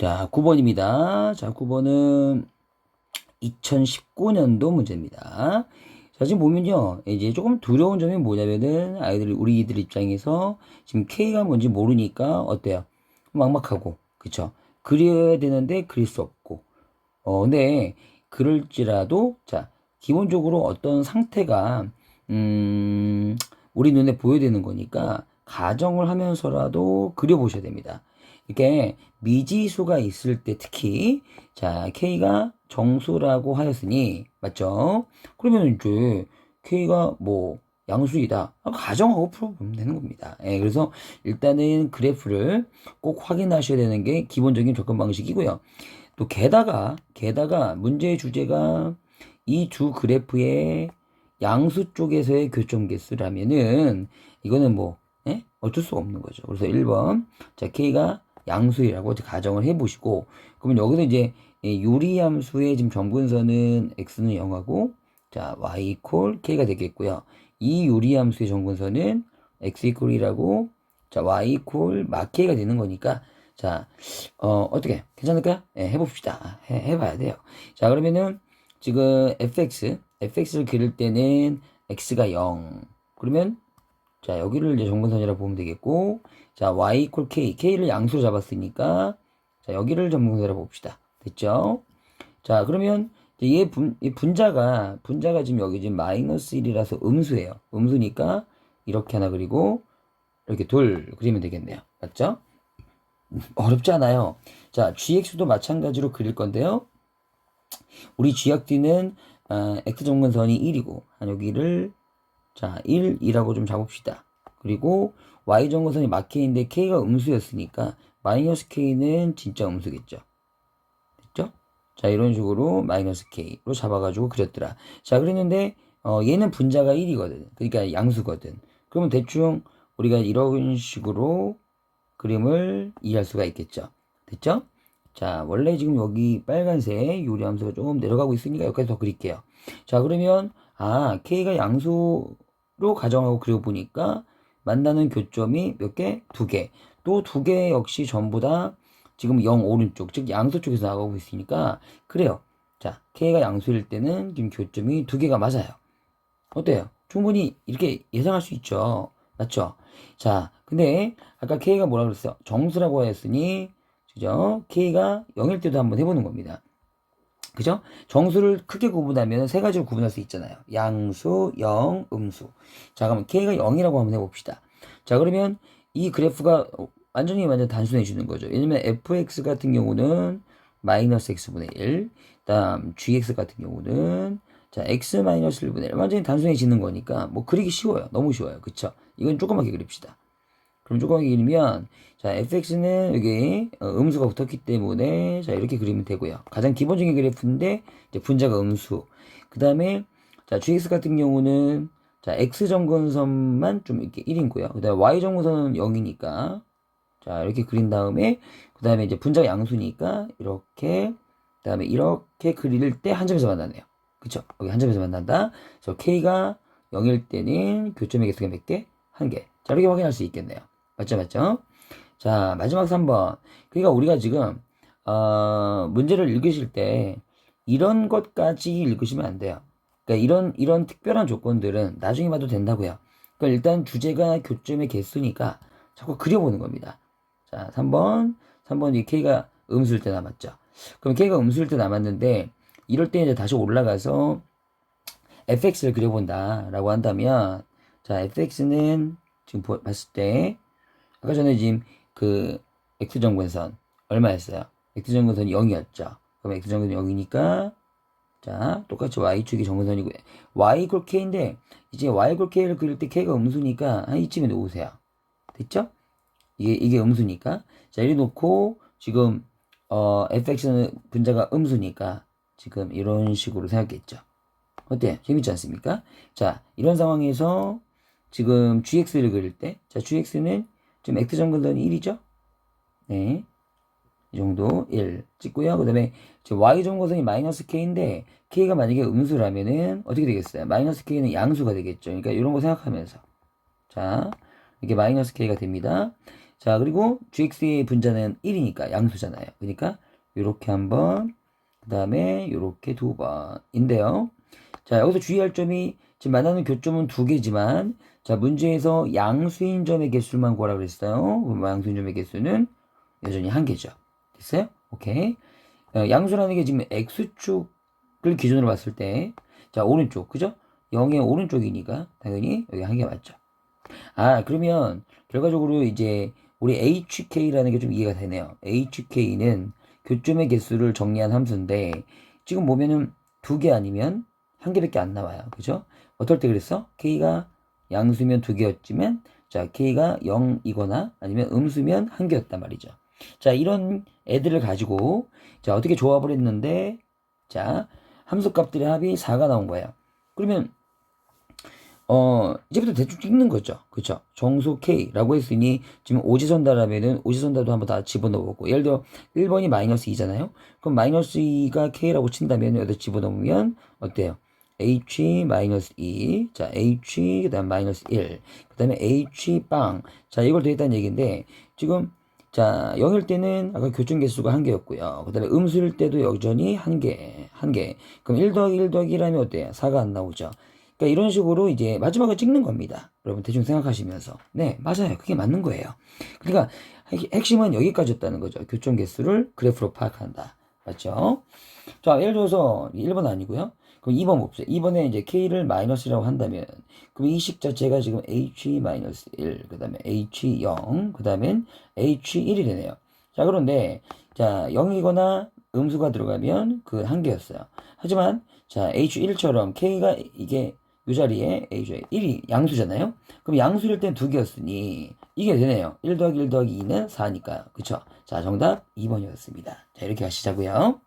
자, 9번입니다. 자, 9번은 2019년도 문제입니다. 자, 지금 보면요. 이제 조금 두려운 점이 뭐냐면은 아이들, 우리들 입장에서 지금 K가 뭔지 모르니까 어때요? 막막하고, 그쵸? 그려야 되는데 그릴 수 없고. 어, 근데 그럴지라도, 자, 기본적으로 어떤 상태가, 음, 우리 눈에 보여야 되는 거니까 가정을 하면서라도 그려보셔야 됩니다. 이렇게 미지수가 있을 때 특히 자 K가 정수라고 하였으니 맞죠? 그러면 이제 K가 뭐 양수이다 아, 가정하고 풀어보면 되는 겁니다. 예, 그래서 일단은 그래프를 꼭 확인하셔야 되는 게 기본적인 접근 방식이고요. 또 게다가 게다가 문제의 주제가 이두 그래프의 양수 쪽에서의 교점 개수라면은 이거는 뭐 예? 어쩔 수가 없는 거죠. 그래서 1번 자 K가 양수이라고 가정을 해보시고 그러면 여기서 이제 유리함수의 지금 정근선은 x는 0하고 자 y 이퀄 k가 되겠고요. 이 유리함수의 정근선은 x 이퀄이라고 자 y 이퀄 막 k가 되는 거니까 자 어, 어떻게 괜찮을까요? 네, 해봅시다. 해, 해봐야 돼요. 자 그러면은 지금 fx fx를 그릴 때는 x가 0 그러면 자 여기를 이제 정근선이라고 보면 되겠고 자, y 이퀄 k. k를 양수로 잡았으니까 자, 여기를 전문으로 봅시다. 됐죠? 자, 그러면 얘 분, 얘 분자가 분자가 지금 여기 지금 마이너스 1이라서 음수예요. 음수니까 이렇게 하나 그리고 이렇게 돌 그리면 되겠네요. 맞죠? 어렵지 않아요. 자, gx도 마찬가지로 그릴 건데요. 우리 gxd는 어, x 정근선이 1이고 여기를 자, 1이라고 좀 잡읍시다. 그리고 y정거선이 막혀있는데 k가 음수였으니까 마이너스 k는 진짜 음수겠죠. 됐죠? 자 이런 식으로 마이너스 k로 잡아가지고 그렸더라. 자 그랬는데 어, 얘는 분자가 1이거든. 그러니까 양수거든. 그러면 대충 우리가 이런 식으로 그림을 이해할 수가 있겠죠. 됐죠? 자 원래 지금 여기 빨간색 요리 함수가 조금 내려가고 있으니까 여기까지 더 그릴게요. 자 그러면 아 k가 양수로 가정하고 그려보니까 만나는 교점이 몇 개? 두 개. 또 두 개 역시 전부 다 지금 0 오른쪽, 즉 양수 쪽에서 나가고 있으니까 그래요. 자, K가 양수일 때는 지금 교점이 두 개가 맞아요. 어때요? 충분히 이렇게 예상할 수 있죠. 맞죠? 자, 근데 아까 K가 뭐라 그랬어요? 정수라고 하였으니 그죠? K가 0일 때도 한번 해보는 겁니다. 그죠? 정수를 크게 구분하면 세 가지로 구분할 수 있잖아요. 양수, 영, 음수. 자, 그러면 K가 0이라고 한번 해봅시다. 자, 그러면 이 그래프가 완전히 완전 단순해지는 거죠. 왜냐면 fx 같은 경우는 마이너스 x분의 1, 다음 gx 같은 경우는 자, x 마이너스 1분의 1. 완전히 단순해지는 거니까 뭐 그리기 쉬워요. 너무 쉬워요. 그쵸? 이건 조그맣게 그립시다. 그럼 조그맣게 그리면 자, fx는 여기 어, 음수가 붙었기 때문에 자, 이렇게 그리면 되고요. 가장 기본적인 그래프인데 이제 분자가 음수. 그 다음에 자, gx 같은 경우는 자, x 정근선만 좀 이렇게 1인고요. 그 다음에 y 정근선은 0이니까 자, 이렇게 그린 다음에 그 다음에 이제 분자가 양수니까 이렇게 그 다음에 이렇게 그릴 때 한 점에서 만나네요. 그쵸? 여기 한 점에서 만난다. 그래서 k가 0일 때는 교점의 개수가 몇 개? 한 개. 자, 이렇게 확인할 수 있겠네요. 맞죠, 맞죠? 자, 마지막 3번. 그러니까 우리가 지금, 어, 문제를 읽으실 때, 이런 것까지 읽으시면 안 돼요. 그러니까 이런, 이런 특별한 조건들은 나중에 봐도 된다고요. 그러니까 일단 주제가 교점의 개수니까 자꾸 그려보는 겁니다. 자, 3번. 3번 이 K가 음수일 때 남았죠. 그럼 K가 음수일 때 남았는데, 이럴 때 이제 다시 올라가서 fx를 그려본다라고 한다면, 자, fx는 지금 봤을 때, 아까 전에 지금 그 x정근선 얼마였어요? x정근선이 0이었죠. 그럼 x정근선이 0이니까 자 똑같이 y축이 정근선이고 y 이퀄 k인데 이제 y 이퀄 k를 그릴 때 k가 음수니까 한 이쯤에 놓으세요. 됐죠? 이게 이게 음수니까 자 이리 놓고 지금 어 fx는 분자가 음수니까 지금 이런 식으로 생각했죠. 어때? 재밌지 않습니까? 자 이런 상황에서 지금 gx를 그릴 때 자 gx는 지금 x 정근선이 1이죠? 네. 이 정도 1 찍고요. 그 다음에 y 정근선이 마이너스 k인데 k가 만약에 음수라면은 어떻게 되겠어요? 마이너스 k는 양수가 되겠죠. 그러니까 이런 거 생각하면서 자 이게 마이너스 k가 됩니다. 자, 그리고 gx의 분자는 1이니까 양수잖아요. 그러니까 이렇게 한 번, 그 다음에 이렇게 두 번인데요. 자, 여기서 주의할 점이 지금 만나는 교점은 두 개지만 자, 문제에서 양수인 점의 개수만 구하라 그랬어요. 그럼 양수인 점의 개수는 여전히 한 개죠. 됐어요? 오케이. 어, 양수라는 게 지금 x축을 기준으로 봤을 때, 자, 오른쪽, 그죠? 0의 오른쪽이니까 당연히 여기 한 개 맞죠. 아, 그러면 결과적으로 이제 우리 HK라는 게 좀 이해가 되네요. HK는 교점의 개수를 정리한 함수인데 지금 보면은 두 개 아니면 한 개밖에 안 나와요. 그죠? 어떨 때 그랬어? K가 양수면 두 개였지만 자, K가 0이거나 아니면 음수면 한 개였단 말이죠. 자, 이런 애들을 가지고 자, 어떻게 조합을 했는데 자, 함수 값들의 합이 4가 나온 거예요. 그러면 어, 이제부터 대충 찍는 거죠. 그쵸? 정수 K라고 했으니, 지금 오지선다라면은 오지선다도 한번 다 집어넣어보고, 예를 들어, 1번이 마이너스 2잖아요? 그럼 마이너스 2가 K라고 친다면, 여기다 집어넣으면, 어때요? H 마이너스 2, 자, H, 그 다음 마이너스 1, 그 다음에 H 빵. 자, 이걸 더했다는 얘기인데, 지금, 자, 0일 때는 아까 교점 개수가 한 개였고요. 그 다음에 음수일 때도 여전히 한 개, 한 개. 그럼 1 더하기 1 더하기 1하면 어때요? 4가 안 나오죠. 그러니까 이런 식으로 이제 마지막을 찍는 겁니다. 여러분 대충 생각하시면서. 네, 맞아요. 그게 맞는 거예요. 그러니까 핵- 핵심은 여기까지였다는 거죠. 교점 개수를 그래프로 파악한다. 맞죠? 자, 예를 들어서 1번 아니고요. 그럼 2번 봅시다. 2번에 이제 K를 마이너스라고 한다면 그럼 이 식 자체가 지금 H 마이너스 1, 그 다음에 H 0, 그 다음엔 H 1이 되네요. 자, 그런데 자, 0이거나 음수가 들어가면 그한 개였어요. 하지만 자, H1처럼 K가 이게 이 자리에 H 1이 양수잖아요. 그럼 양수일 땐 두 개였으니 이게 되네요. 1 더하기 1 더하기 2는 4니까요. 그쵸? 자, 정답 2번이었습니다. 자, 이렇게 하시자고요.